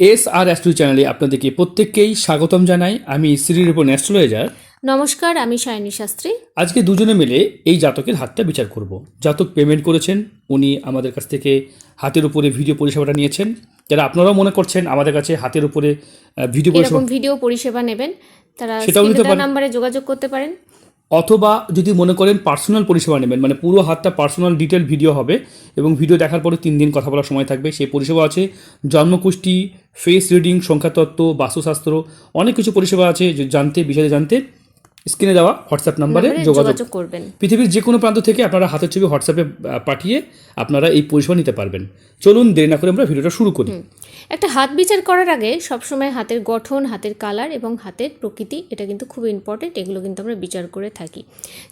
S আর astro চ্যানেলে আপনাদেরকে প্রত্যেককেই স্বাগতম জানাই। আমি শ্রীরূপন অ্যাস্ট্রোলজার নমস্কার আমি সায়নী শাস্ত্রী। আজকে দুজনে মিলে এই জাতকের হাতটা বিচার করব। জাতক পেমেন্ট করেছেন উনি আমাদের কাছ থেকে হাতের উপরে ভিডিও পরিষেবাটা নিয়েছেন। যারা আপনারাও মনে করছেন আমাদের কাছে হাতের উপরে ভিডিও পরিষেবা ভিডিও পরিষেবা নেবেন তারা সেটাও নিতে পারেন। নাম্বারে যোগাযোগ করতে পারেন। অথবা যদি মনে করেন পার্সোনাল পরিষেবা নেবেন মানে পুরো হাতটা পার্সোনাল ডিটেল ভিডিও হবে এবং ভিডিও দেখার পরে তিন দিন কথা বলার সময় থাকবে। সেই পরিষেবা আছে, জন্মকুষ্টি ফেস রিডিং সংখ্যাতত্ত্ব, বাস্তুশাস্ত্র, অনেক কিছু পরিষেবা আছে জানতে, বিষয়ে জানতে স্ক্রিনে দেওয়া হোয়াটসঅ্যাপ নাম্বারে যোগাযোগ করবেন। পৃথিবীর যে কোনো প্রান্ত থেকে আপনারা হাতের ছবি হোয়াটসঅ্যাপে পাঠিয়ে আপনারা এই পরিষেবা নিতে পারবেন। চলুন দেরি না করে আমরা ভিডিওটা শুরু করি। একটা হাত বিচার করার আগে সবসময় হাতের গঠন হাতের কালার এবং হাতের প্রকৃতি এটা কিন্তু খুব ইম্পর্টেন্ট এগুলো কিন্তু আমরা বিচার করে থাকি।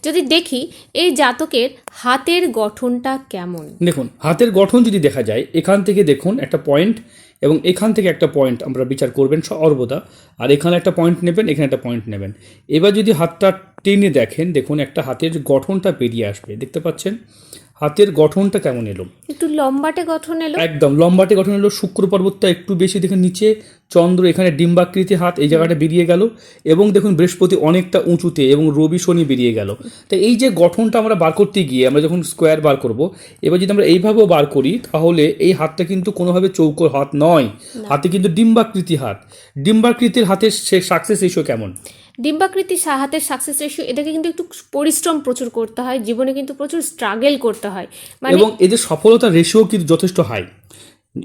যদি দেখি এই জাতকের হাতের গঠনটা কেমন? দেখুন হাতের গঠন যদি দেখা যায় এখান থেকে দেখুন একটা পয়েন্ট এবং এখান থেকে একটা পয়েন্ট আমরা বিচার করবেন সর্বদা আর এখানে একটা পয়েন্ট নেবেন, এখানে একটা পয়েন্ট নেবেন। এবার যদি হাতটা টেনে দেখেন, দেখুন একটা হাতের গঠনটা বেরিয়ে আসবে, দেখতে পাচ্ছেন? হাতের গঠনটা কেমন এলো? একটু লম্বাটে গঠন এলো। একদম লম্বাটে গঠন এলো শুক্র পর্বতটা একটু বেশি দেখুন নিচে চন্দ্র এখানে ডিম্বাকৃতি হাত এই জায়গাটা বেরিয়ে গেল এবং দেখুন বৃহস্পতি অনেকটা উঁচুতে এবং রবি শনি বেরিয়ে গেল। তো এই যে গঠনটা আমরা বার করতে গিয়ে আমরা যখন স্কোয়ার বার করব এবার যদি আমরা এইভাবেও বার করি তাহলে এই হাতটা কিন্তু কোনোভাবে চৌকোর হাত নয়। হাতে কিন্তু ডিম্বাকৃতি হাত। ডিম্বাকৃতির হাতের সাকসেস রেশিও কেমন? ডিম্বাকৃতি হাতের সাকসেস রেশিও এটাকে কিন্তু একটু পরিশ্রম প্রচুর করতে হয় জীবনে কিন্তু প্রচুর স্ট্রাগল করতে হয়। মানে এবং এদের সফলতা রেশিও কিন্তু যথেষ্ট হাই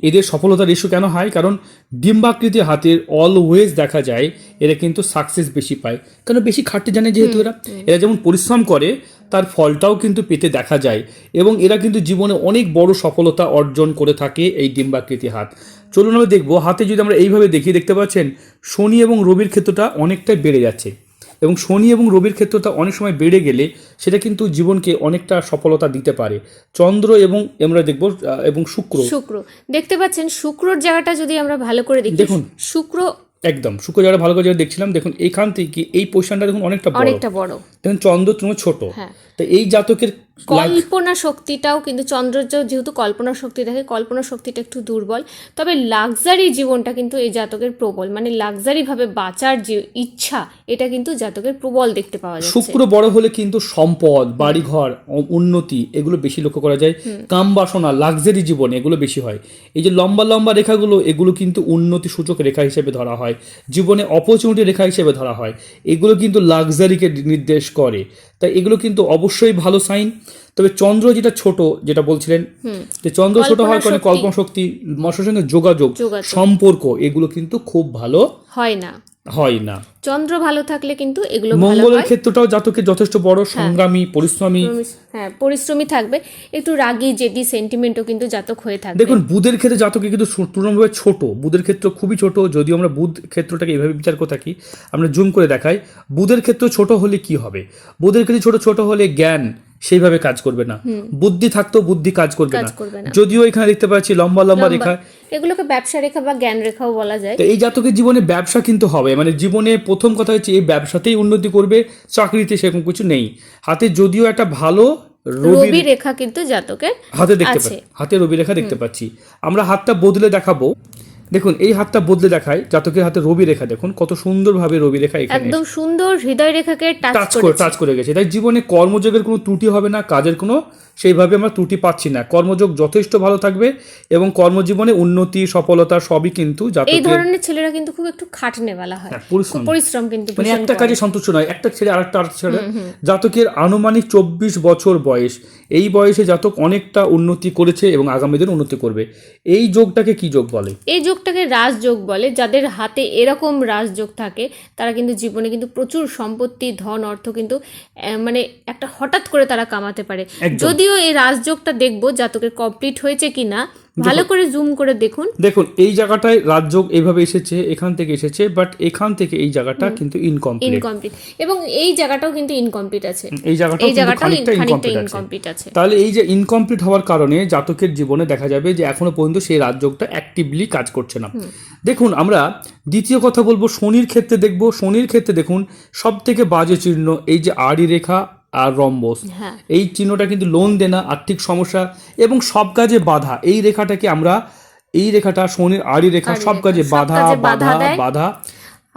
এদের সফলতা রেশিও কেন হয় কারণ ডিম্বাকৃতি হাতের অলওয়েজ দেখা যায় এরা কিন্তু সাকসেস বেশি পায়। কারণ বেশি খাটতে জানে যেহেতু এরা? এরা যেমন পরিশ্রম করে তার ফলটাও কিন্তু পেতে দেখা যায়। এবং এরা কিন্তু জীবনে অনেক বড় সফলতা অর্জন করে থাকে এই ডিম্বাকৃতি হাত। চলুন আমরা দেখব হাতে যদি আমরা এইভাবে দেখি দেখতে পাচ্ছেন শনি এবং রবির ক্ষেত্রটা অনেকটাই বেড়ে যাচ্ছে। এবং শনি এবং রবির ক্ষেত্রটা অনেক সময় বেড়ে গেলে সেটা কিন্তু জীবনকে অনেকটা সফলতা দিতে পারে। চন্দ্র এবং আমরা দেখব এবং শুক্র। শুক্র। দেখতে পাচ্ছেন শুক্রর জায়গাটা যদি আমরা ভালো করে দেখি দেখুন। শুক্র একদম শুক্র যারা ভালো করে যারা দেখছিলাম দেখুন এখান থেকে এই পজিশনটা দেখুন অনেকটা বড়। অনেকটা বড়। দেখুন চন্দ্র তোমার ছোট হ্যাঁ। তো এই জাতকের কল্পনা শক্তিটাও কিন্তু চন্দ্র যে- যেহেতু কল্পনা শক্তি থাকে কল্পনা শক্তিটা একটু দুর্বল তবে লাক্সারি জীবনটা কিন্তু এই জাতকের প্রবল মানে লাক্সারি ভাবে বাঁচার যে ইচ্ছা এটা কিন্তু জাতকের প্রবল দেখতে পাওয়া যায় শুক্র বড় হলে কিন্তু সম্পদ বাড়িঘর উন্নতি এগুলো বেশি লক্ষ্য করা যায়। কাম বাসনা লাক্সারি জীবন এগুলো বেশি হয়। এই যে লম্বা লম্বা রেখাগুলো এগুলো কিন্তু উন্নতি সূচক রেখা হিসেবে ধরা হয়। জীবনে অপরচুনিটি রেখা হিসেবে ধরা হয়। এগুলো কিন্তু লাক্সারিকে নির্দেশ করে। তাই এগুলো কিন্তু অবশ্যই ভালো সাইন তবে চন্দ্র যেটা ছোট যেটা বলছিলেন যে চন্দ্র ছোট হওয়ার কারণে কল্পনা শক্তি মশার সঙ্গে যোগাযোগ। সম্পর্ক এগুলো কিন্তু খুব ভালো হয় না। হয় না। চন্দ্র ভালো থাকলে কিন্তু এগুলো মঙ্গলের ক্ষেত্রটাও জাতকের যথেষ্ট বড় সংগ্রামী পরিশ্রমী। হ্যাঁ পরিশ্রমী থাকবে। একটু রাগী জেদি সেন্টিমেন্টও কিন্তু জাতক হয়ে থাকবে। দেখুন বুধের ক্ষেত্রে জাতকে কিন্তু তুলনামূলকভাবে ছোট। বুধের ক্ষেত্র খুবই ছোট যদিও আমরা বুধ ক্ষেত্রটাকে এভাবে বিচার করে থাকি। আমরা জুম করে দেখাই। বুধের ক্ষেত্র ছোট হলে কি হবে? বুধের ক্ষেত্রে ছোট ছোট হলে জ্ঞান। সেইভাবে কাজ করবে না। বুদ্ধি থাকতো বুদ্ধি কাজ করবে না। যদিও এখানে দেখতে পাচ্ছি লম্বা লম্বা রেখা। এগুলোকে ব্যবসা রেখা বা জ্ঞান রেখাও বলা যায়। তো এই জাতকের জীবনে ব্যবসা কিন্তু হবে। মানে জীবনে প্রথম কথা হচ্ছে এই ব্যবসাতেই উন্নতি করবে চাকরিতে সেরকম কিছু নেই। হাতে যদিও একটা ভালো রবি রেখা কিন্তু জাতকের হাতে দেখতে। পাচ্ছি হাতে রবি রেখা দেখতে পাচ্ছি। আমরা হাতটা বদলে দেখাবো। দেখুন এই হাতটা বদলে দেখায় জাতকের হাতে রবি রেখা দেখুন কত সুন্দরভাবে রবি রেখা এখানে একদম সুন্দর হৃদয় রেখাকে টাচ করে টাচ করে গেছে। তাই জীবনে কর্মযোগের কোনো ত্রুটি হবে না কাজের কোনো সেইভাবে আমরা ত্রুটি পাচ্ছি না। কর্মযোগ যথেষ্ট ভালো থাকবে এবং কর্মজীবনে উন্নতি সফলতা সবই কিন্তু এই ধরনের ছেলেরা কিন্তু খুব একটু খাটনেওয়ালা হয়। হ্যাঁ, পরিশ্রম। পরিশ্রম কিন্তু মানে একটা। কাজে সন্তুষ্ট নয়। একটা ছেড়ে আরেকটা আরেকটা ছেড়ে জাতকের আনুমানিক চব্বিশ বছর বয়স। এই বয়সে জাতক অনেকটা উন্নতি করেছে এবং আগামী দিন উন্নতি করবে। এই যোগটাকে কি যোগ বলে? এই যোগটাকে রাজযোগ বলে। যাদের হাতে এরকম রাজযোগ থাকে তারা কিন্তু জীবনে কিন্তু প্রচুর সম্পত্তি ধন অর্থ কিন্তু মানে একটা হঠাৎ করে তারা কামাতে পারে। যদিও এই রাজযোগটা দেখব জাতকের কমপ্লিট হয়েছে কিনা ভালো করে জুম করে দেখুন। দেখুন এই জায়গাটায় রাজযোগ এইভাবে এসেছে এখান থেকে এসেছে বাট এখান থেকে এই জায়গাটা কিন্তু ইনকমপ্লিট ইনকমপ্লিট এবং এই জায়গাটাও কিন্তু ইনকমপ্লিট আছে। এই জায়গাটা এই জায়গাটাও খানিকটা খানিকটা ইনকমপ্লিট আছে। ইনকমপ্লিট আছে। তাহলে এই যে ইনকমপ্লিট হওয়ার কারণে জাতকের জীবনে দেখা যাবে যে এখনও পর্যন্ত সেই রাজযোগটা অ্যাক্টিভলি কাজ করছে না। দেখুন আমরা দ্বিতীয় কথা বলব শনির ক্ষেত্রে দেখব শনির ক্ষেত্রে দেখুন সব থেকে বাজে চিহ্ন এই যে আড়ি রেখা আর রম্বস। হ্যাঁ। এই চিহ্নটা কিন্তু লোন দেনা আর্থিক সমস্যা এবং সব কাজে বাধা। এই রেখাটাকে আমরা এই রেখাটা শনির আড়ি রেখা সব কাজে বাধা বাধা বাধা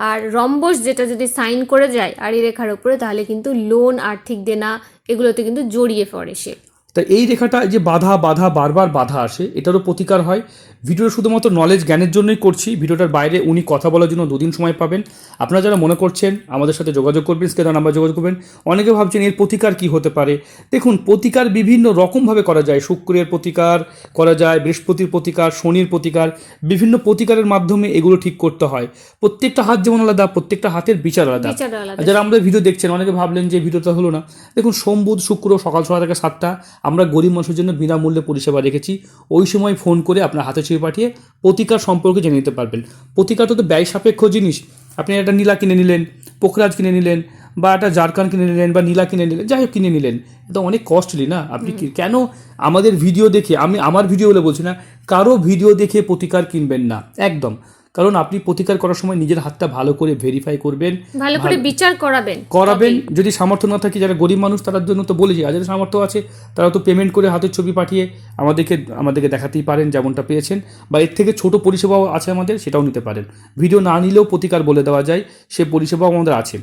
আর রম্বস যেটা যদি সাইন করে যায় আড়ি রেখার উপরে তাহলে কিন্তু লোন আর্থিক দেনা এগুলোতে কিন্তু জড়িয়ে পড়ে সে। তা এই রেখাটা যে বাধা বাধা বারবার বাধা আসে এটারও প্রতিকার হয়। ভিডিও শুধুমাত্র নলেজ জ্ঞানের জন্যই করছি ভিডিওটার বাইরে উনি কথা বলার জন্য দুদিন সময় পাবেন। আপনারা যারা মনে করছেন আমাদের সাথে যোগাযোগ করবেন স্কেটার নাম্বার যোগাযোগ করবেন অনেকে ভাবছেন এর প্রতিকার কি হতে পারে? দেখুন প্রতিকার বিভিন্ন রকমভাবে করা যায়। শুক্রের প্রতিকার করা যায় বৃহস্পতির প্রতিকার শনির প্রতিকার বিভিন্ন প্রতিকারের মাধ্যমে এগুলো ঠিক করতে হয়। প্রত্যেকটা হাত যেমন আলাদা প্রত্যেকটা হাতের বিচার আলাদা। বিচার আলাদা। যারা আমাদের ভিডিও দেখছেন অনেকে ভাবলেন যে ভিডিওটা হলো না। দেখুন সোম বুধ শুক্র সকাল ছটা থেকে সাতটা আমরা গরিব মানুষের জন্য বিনামূল্যে পরিষেবা রেখেছি। ওই সময় ফোন করে আপনার হাতে ছবি পাঠিয়ে প্রতিকার সম্পর্কে জেনে নিতে পারবেন। প্রতিকার তো তো ব্যয় সাপেক্ষ জিনিস। আপনি একটা নীলা কিনে নিলেন পোখরাজ কিনে নিলেন বা একটা জারকান কিনে নিলেন বা নীলা কিনে নিলেন যাই হোক কিনে নিলেন। এটা অনেক কস্টলি না? আপনি কেন আমাদের ভিডিও দেখে আমি আমার ভিডিও বলে বলছি না কারও ভিডিও দেখে প্রতিকার কিনবেন না। একদম। কারণ আপনি প্রতিকার করার সময় নিজের হাতটা ভালো করে ভেরিফাই করবেন ভালো করে বিচার করাবেন। করাবেন যদি সামর্থ্য না থাকে যারা গরিব মানুষ তার জন্য তো বলেছি আর যাদের সামর্থ্য আছে তারা তো পেমেন্ট করে হাতের ছবি পাঠিয়ে আমাদেরকে আমাদেরকে দেখাতেই পারেন যেমনটা পেয়েছেন বা এর থেকে ছোট পরিষেবাও আছে আমাদের সেটাও নিতে পারেন। ভিডিও না নিলেও প্রতিকার বলে দেওয়া যায় সে পরিষেবাও আমাদের আছে।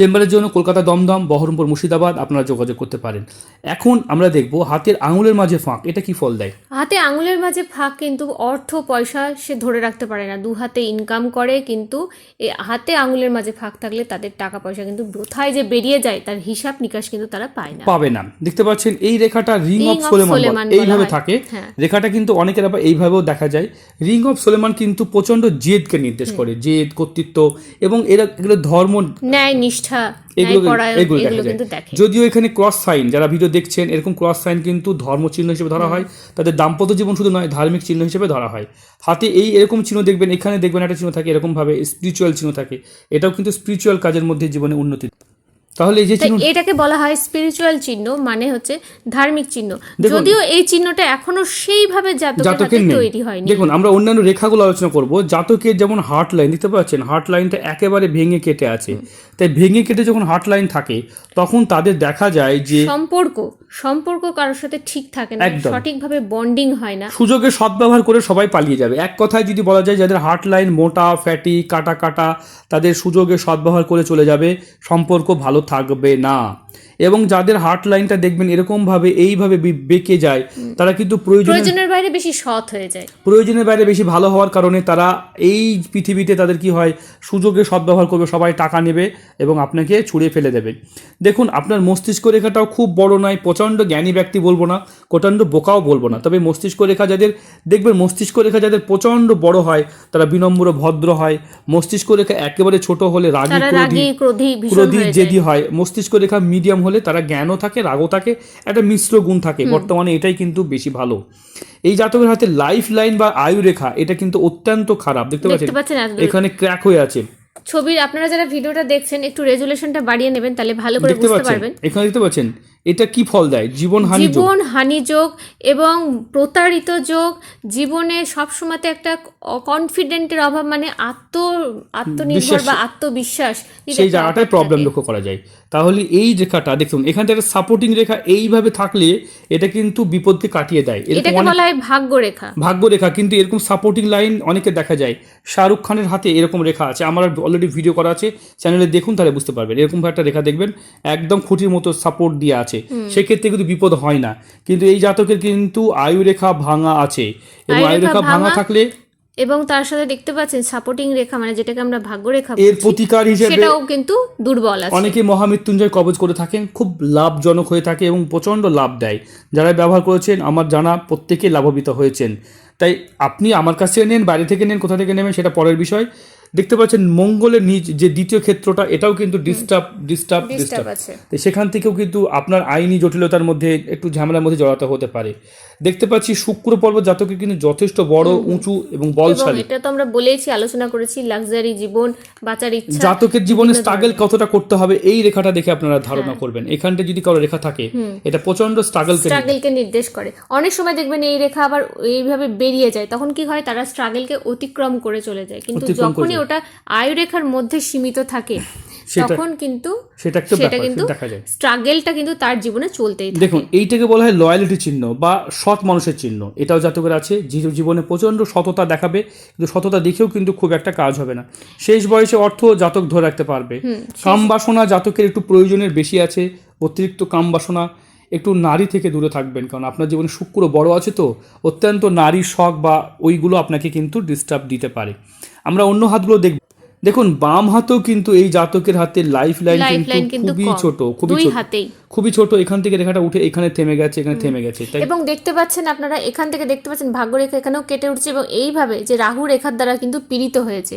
চেম্বারের জন্য কলকাতা দমদম বহরমপুর মুর্শিদাবাদ আপনারা যোগাযোগ করতে পারেন। এখন আমরা দেখব হাতের আঙুলের মাঝে ফাঁক এটা কি ফল দেয়? হাতে আঙুলের মাঝে ফাঁক কিন্তু অর্থ পয়সা সে ধরে রাখতে পারে না। দু হাতে ইনকাম করে কিন্তু এ হাতে আঙুলের মাঝে ফাঁক থাকলে তাদের টাকা পয়সা কিন্তু কোথায় যে বেরিয়ে যায় তার হিসাব নিকাশ কিন্তু তারা পায় না। পাবে না। দেখতে পাচ্ছেন এই রেখাটা রিং অফ সোলেমান এইভাবে থাকে। হ্যাঁ। রেখাটা কিন্তু অনেকের আবার এইভাবেও দেখা যায়। রিং অফ সোলেমান কিন্তু প্রচণ্ড জেদকে নির্দেশ করে। জেদ কর্তৃত্ব এবং এরা এগুলো ধর্ম ন্যায় নিষ্ঠা যায়। যদিও এখানে ক্রস সাইন যারা ভিডিও দেখছেন এরকম ক্রস সাইন কিন্তু ধর্ম চিহ্ন হিসেবে ধরা হয়। তাদের দাম্পত্য জীবন শুধু নয় ধার্মিক চিহ্ন হিসেবে ধরা হয়। হাতে এই এরকম চিহ্ন দেখবেন এখানে দেখবেন একটা চিহ্ন থাকে এরকম ভাবে স্পিরিচুয়াল চিহ্ন থাকে। এটাও কিন্তু স্পিরিচুয়াল কাজের মধ্যে জীবনে উন্নতি। তাহলে এই যে চিহ্ন এটাকে বলা হয় স্পিরিচুয়াল চিহ্ন মানে হচ্ছে ধার্মিক চিহ্ন। যদিও এই চিহ্নটা এখনও সেইভাবে জাতকের তৈরি হয়নি। দেখুন আমরা অন্যান্য রেখাগুলো আলোচনা করব। জাতকের যেমন হার্ট লাইন দেখতে পাচ্ছেন? হার্ট লাইনটা একেবারে ভেঙে কেটে আছে। তাই ভেঙে কেটে যখন হার্ট লাইন থাকে তখন তাদের দেখা যায় যে সম্পর্ক সম্পর্ক কারোর সাথে ঠিক থাকে না। সঠিকভাবে বন্ডিং হয় না। সুযোগের সদ্ব্যবহার করে সবাই পালিয়ে যাবে। এক কথায় যদি বলা যায় যাদের হার্ট লাইন মোটা ফ্যাটি কাটা কাটা তাদের সুযোগের সদ্ব্যবহার করে চলে যাবে। সম্পর্ক ভালো থাকবে না। এবং যাদের হার্ট লাইনটা দেখবেন এরকমভাবে এইভাবে বেঁকে যায় তারা কিন্তু প্রয়োজনের বাইরে বেশি সৎ হয়ে যায়। প্রয়োজনের বাইরে বেশি ভালো হওয়ার কারণে তারা এই পৃথিবীতে তাদের কি হয় সুযোগে সদ্ব্যবহার করবে সবাই টাকা নেবে এবং আপনাকে ছুঁড়ে ফেলে দেবে। দেখুন আপনার মস্তিষ্ক রেখাটাও খুব বড় নয় প্রচণ্ড জ্ঞানী ব্যক্তি বলব না প্রচণ্ড বোকাও বলব না তবে মস্তিষ্ক রেখা যাদের দেখবেন মস্তিষ্ক রেখা যাদের প্রচণ্ড বড় হয় তারা বিনম্র ভদ্র হয়। মস্তিষ্ক রেখা একেবারে ছোট হলে রাগী ক্রোধী জেদি হয়। মস্তিষ্ক রেখা মিডিয়াম হলে তারা জ্ঞানও থাকে রাগও থাকে একটা মিশ্র গুণ থাকে। বর্তমানে এটাই কিন্তু বেশি ভালো। এই জাতকের হাতে লাইফ লাইন বা আয়ু রেখা এটা কিন্তু অত্যন্ত খারাপ দেখতে পাচ্ছেন? এখানে ক্র্যাক হয়ে আছে। ছবির আপনারা যারা ভিডিওটা দেখছেন একটু রেজুলেশনটা বাড়িয়ে নেবেন তাহলে ভালো করে দেখতে বুঝতে পাচ্ছেন? পারবেন। এখানে দেখতে পাচ্ছেন? এটা কি ফল দেয়? জীবন হানি জীবন হানি যোগ এবং প্রতারিত যোগ। জীবনে সবসময়তে একটা কনফিডেন্টের অভাব মানে আত্ম আত্মনির্ভর বা আত্মবিশ্বাস। সেই জায়গাটায় প্রবলেম লক্ষ্য করা যায়। তাহলে এই রেখাটা দেখুন এখান থেকে সাপোর্টিং রেখা এইভাবে থাকলে এটা কিন্তু বিপদকে কাটিয়ে দেয়। এটাকে বলা হয় ভাগ্য রেখা ভাগ্য রেখা কিন্তু এরকম সাপোর্টিং লাইন অনেকে দেখা যায়। শাহরুখ খানের হাতে এরকম রেখা আছে। আমার অলরেডি ভিডিও করা আছে। চ্যানেলে দেখুন তাহলে বুঝতে পারবেন। এরকম একটা রেখা দেখবেন। একদম খুঁটির মতো সাপোর্ট দিয়ে আছে। সেক্ষেত্রে কিন্তু বিপদ হয় না। কিন্তু এই জাতকের কিন্তু আয়ু রেখা ভাঙা আছে। এবং আয়ু আয়ু রেখা রেখা ভাঙা থাকলে এবং তার সাথে দেখতে পাচ্ছেন সাপোর্টিং রেখা মানে যেটাকে আমরা ভাগ্য রেখা এর প্রতিকার হিসেবে সেটাও কিন্তু দুর্বল আছে। অনেকে মহামৃত্যুঞ্জয় কবজ করে থাকেন খুব লাভজনক হয়ে থাকে এবং প্রচণ্ড লাভ দেয়। যারা ব্যবহার করেছেন আমার জানা প্রত্যেকে লাভবিত হয়েছেন। তাই আপনি আমার কাছে নেন বাইরে থেকে নেন কোথা থেকে নেবেন সেটা পরের বিষয়। দেখতে পাচ্ছেন মঙ্গলের নিজ যে দ্বিতীয় ক্ষেত্রটা এটাও কিন্তু ডিস্টার্ব ডিস্টার্ব ডিস্টার্ব সেখান থেকেও কিন্তু আপনার আইনি জটিলতার মধ্যে একটু ঝামেলার মধ্যে জড়াতে হতে পারে। দেখতে পাচ্ছি শুক্র পর্বত জাতকের কিন্তু যথেষ্ট বড় উঁচু এবং বলশালী। এটা তো আমরা বলেইছি আলোচনা করেছি লাক্সারি জীবন বাঁচার ইচ্ছা জাতকের জীবনে স্ট্রাগল কতটা করতে হবে এই রেখাটা দেখে আপনারা ধারণা হ্যাঁ। করবেন। এখানটা যদি কারও রেখা থাকে এটা প্রচণ্ড স্ট্রাগল স্ট্রাগলকে নির্দেশ করে। অনেক সময় দেখবেন এই রেখা আবার এইভাবে বেরিয়ে যায় তখন কি হয় তারা স্ট্রাগলকে অতিক্রম করে চলে যায়। কিন্তু যখনই ওটা আয়ু রেখার মধ্যে সীমিত থাকে তখন কিন্তু সেটা সেটা কিন্তু স্ট্রাগলটা কিন্তু তার জীবনে চলতেই থাকে। দেখুন এইটাকে বলা হয় লয়ালিটি চিহ্ন বা সৎ মানুষের চিহ্ন। এটাও জাতকের আছে যে জীবনে প্রচণ্ড সততা দেখাবে কিন্তু সততা দেখেও কিন্তু খুব একটা কাজ হবে না। শেষ বয়সে অর্থ জাতক ধরে রাখতে পারবে। কাম বাসনা জাতকের একটু প্রয়োজনের বেশি আছে অতিরিক্ত কাম বাসনা একটু নারী থেকে দূরে থাকবেন কারণ আপনার জীবনে শুক্র বড় আছে তো অত্যন্ত নারী শখ বা ওইগুলো আপনাকে কিন্তু ডিস্টার্ব দিতে পারে। আমরা অন্য হাতগুলো দেখব। দেখুন বাম হাতেও কিন্তু এই জাতকের হাতে লাইফ লাইন কিন্তু খুবই ছোট খুবই দুই হাতেই। খুবই ছোট এখান থেকে রেখাটা উঠে এখানে থেমে গেছে এখানে থেমে গেছে। এবং দেখতে পাচ্ছেন আপনারা এখান থেকে দেখতে পাচ্ছেন ভাগ্য রেখা এখানেও কেটে উঠছে এবং এইভাবে যে রাহু রেখার দ্বারা কিন্তু পীড়িত হয়েছে।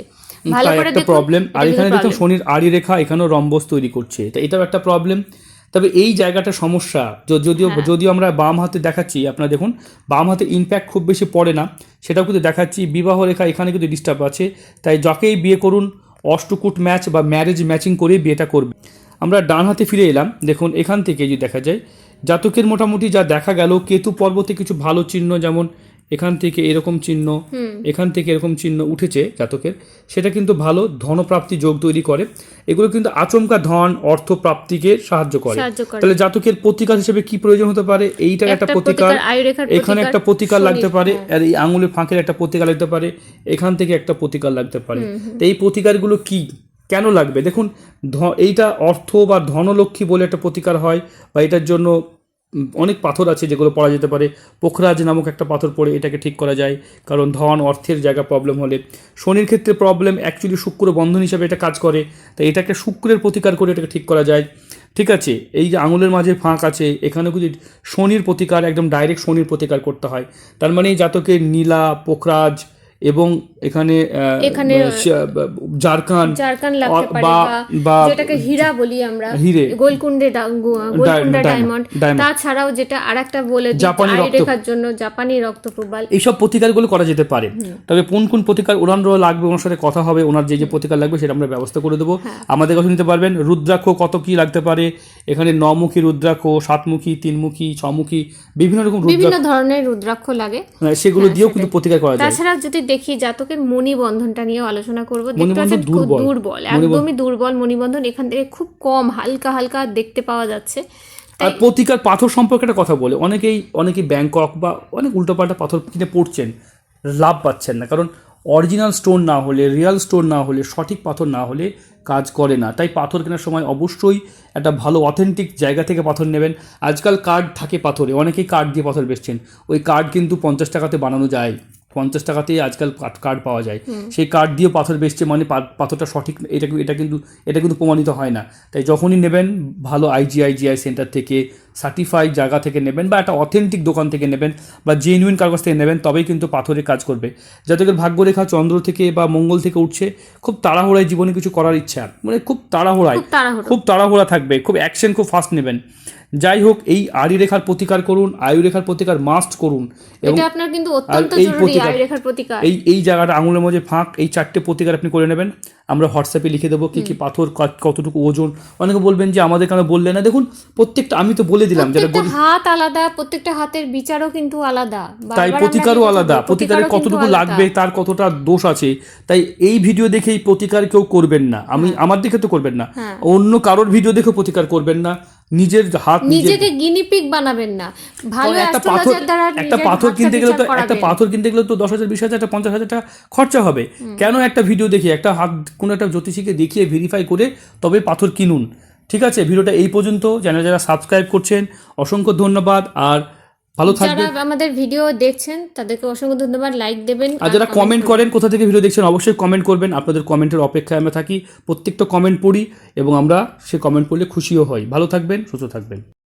ভালো করে প্রবলেম আর এখানে দেখুন শনির আড়ি রেখা এখানেও রম্বস তৈরি করছে। তো এটাও একটা প্রবলেম তবে এই জায়গাটা সমস্যা। যদিও হ্যাঁ। যদিও আমরা বাম হাতে দেখাচ্ছি আপনারা দেখুন বাম হাতে ইম্প্যাক্ট খুব বেশি পড়ে না। সেটাও কিন্তু দেখাচ্ছি বিবাহ রেখা এখানে কিন্তু ডিস্টার্ব আছে। তাই যাকেই বিয়ে করুন অষ্টকুট ম্যাচ বা ম্যারেজ ম্যাচিং করে বিয়েটা করবে। আমরা ডান হাতে ফিরে এলাম দেখুন এখান থেকে যদি দেখা যায় জাতকের মোটামুটি যা দেখা গেল কেতু পর্বতে কিছু ভালো চিহ্ন যেমন এখান থেকে এরকম চিহ্ন এখান থেকে এরকম চিহ্ন উঠেছে জাতকের। সেটা কিন্তু ভালো ধনপ্রাপ্তি যোগ তৈরি করে। এগুলো কিন্তু আচমকা ধন অর্থ প্রাপ্তিকে সাহায্য করে। তাহলে জাতকের প্রতিকার হিসেবে কি প্রয়োজন হতে পারে? এইটার একটা প্রতিকার এখানে একটা প্রতিকার লাগতে পারে। হ্যাঁ। আর এই আঙুলের ফাঁকের একটা প্রতিকার লাগতে পারে। এখান থেকে একটা প্রতিকার লাগতে পারে। তো এই প্রতিকারগুলো কি? কেন লাগবে? দেখুন ধ- এইটা অর্থ বা ধনলক্ষ্মী বলে একটা প্রতিকার হয় বা এটার জন্য অনেক পাথর আছে যেগুলো পড়া যেতে পারে। পোখরাজ নামক একটা পাথর পড়ে, এটাকে ঠিক করা যায়। কারণ ধন অর্থের জায়গা প্রবলেম হলে। শনির ক্ষেত্রে প্রবলেম অ্যাকচুয়ালি শুক্র বন্ধন হিসাবে এটা কাজ করে। তাই এটাকে শুক্রের প্রতিকার করে এটাকে ঠিক করা যায়। ঠিক আছে, এই যে আঙুলের মাঝে ফাঁক আছে, এখানেও যদি শনির প্রতিকার, একদম ডাইরেক্ট শনির প্রতিকার করতে হয়। তার মানে এই জাতকের নীলা, পোখরাজ এবং এখানে এখানে, জারকান জারকান লাগতে পারে বা- যেটাকে হীরা বলি আমরা হিরে। গোলকুন্ডে ডা- গোলকুন্ডা ডায়মন্ড তাছাড়াও যেটা আরেকটা বলে জাপানি জন্য জাপানি রক্ত প্রবাল। এইসব প্রতিকারগুলো করা যেতে পারে। তবে কোন কোন প্রতিকার ওনার লাগবে ওনার সাথে কথা হবে ওনার যে যে প্রতিকার লাগবে সেটা আমরা ব্যবস্থা করে দেবো। হ্যাঁ। আমাদের কাছে নিতে পারবেন রুদ্রাক্ষ কত কি লাগতে পারে? এখানে নমুখী রুদ্রাক্ষ সাতমুখী তিনমুখী ছমুখী বিভিন্ন রকম বিভিন্ন ধরনের রুদ্রাক্ষ লাগে। সেগুলো দিয়েও কিন্তু প্রতিকার করা যায়। তাছাড়া যদি দেখি জাতকের মণিবন্ধনটা নিয়েও আলোচনা করব। দুর্বল। একদমই দুর্বল মণিবন্ধন। এখান থেকে খুব কম হালকা হালকা দেখতে পাওয়া যাচ্ছে। আর প্রতিকার পাথর সম্পর্কে একটা কথা বলে। অনেকেই অনেকেই ব্যাংকক বা অনেক উল্টোপাল্টা পাথর কিনে পড়ছেন লাভ পাচ্ছেন না। কারণ অরিজিনাল স্টোন না হলে রিয়াল স্টোন না হলে সঠিক পাথর না হলে কাজ করে না। তাই পাথর কেনার সময় অবশ্যই একটা ভালো অথেন্টিক জায়গা থেকে পাথর নেবেন। আজকাল কার্ড থাকে পাথরে অনেকেই কার্ড দিয়ে পাথর বেচছেন। ওই কার্ড কিন্তু পঞ্চাশ টাকাতে বানানো যায়। পঞ্চাশ টাকাতেই আজকাল কার্ড- পাওয়া যায়। সেই কার্ড দিয়ে পাথর বেচছে মানে পাথরটা সঠিক এটা এটা কিন্তু এটা কিন্তু প্রমাণিত হয় না। তাই যখনই নেবেন ভালো আইজিআইজিআই সেন্টার থেকে সার্টিফাইড জায়গা থেকে নেবেন বা একটা অথেন্টিক দোকান থেকে নেবেন বা জেনুইন কার কাছ থেকে নেবেন তবেই কিন্তু পাথরের কাজ করবে। যাদের ভাগ্যরেখা চন্দ্র থেকে বা মঙ্গল থেকে উঠছে খুব তাড়াহুড়ায় জীবনে কিছু করার ইচ্ছা। মানে খুব তাড়াহুড়ায় খুব তাড়াহুড়ো। খুব তাড়াহুড়া থাকবে খুব অ্যাকশন খুব ফাস্ট নেবেন। যাই হোক এই আড়ি রেখার প্রতিকার করুন আয়ু রেখার প্রতিকার মাস্ট করুন এবং আপনার কিন্তু অত্যন্ত এই জরুরি প্রতিকার- এই এই জায়গাটা আঙুলের মধ্যে ফাঁক এই চারটে প্রতিকার আপনি করে নেবেন। আমরা হোয়াটসঅ্যাপে লিখে দেবো কি কি পাথর কতটুকু ওজন। অনেকে বলবেন যে আমাদের কেন বললে না। দেখুন প্রত্যেকটা আমি তো বলে দিলাম যেটা প্রত্যেকটা হাত আলাদা প্রত্যেকটা হাতের বিচারও কিন্তু আলাদা। তাই প্রতিকারও আলাদা প্রতিকারের কতটুকু লাগবে তার কতটা দোষ আছে। তাই এই ভিডিও দেখে এই প্রতিকার কেউ করবেন না। আমি আমার দেখে তো করবেন না। হ্যাঁ। অন্য কারোর ভিডিও দেখে প্রতিকার করবেন না। নিজের হাত নিজেকে গিনিপিক বানাবেন না। ভালো একটা পাথর একটা পাথর কিনতে গেলে তো একটা পাথর কিনতে গেলে তো দশ হাজার বিশ হাজার পঞ্চাশ হাজার টাকা খরচা হবে। কেন একটা ভিডিও দেখি একটা হাত কোনো একটা জ্যোতিষীকে দেখিয়ে ভেরিফাই করে তবে পাথর কিনুন। ঠিক আছে? ভিডিওটা এই পর্যন্ত। চ্যানেল যারা সাবস্ক্রাইব করছেন অসংখ্য ধন্যবাদ। আর ভালো থাকবেন। যারা আমাদের ভিডিও দেখছেন তাদেরকে অসংখ্য ধন্যবাদ। লাইক দেবেন আর যারা কমেন্ট করেন কোথা থেকে ভিডিও দেখছেন অবশ্যই কমেন্ট করবেন। আপনাদের কমেন্টের অপেক্ষায় আমরা থাকি। প্রত্যেকটা কমেন্ট পড়ি এবং আমরা সে কমেন্ট পড়লে খুশিও হই। ভালো থাকবেন সুস্থ থাকবেন।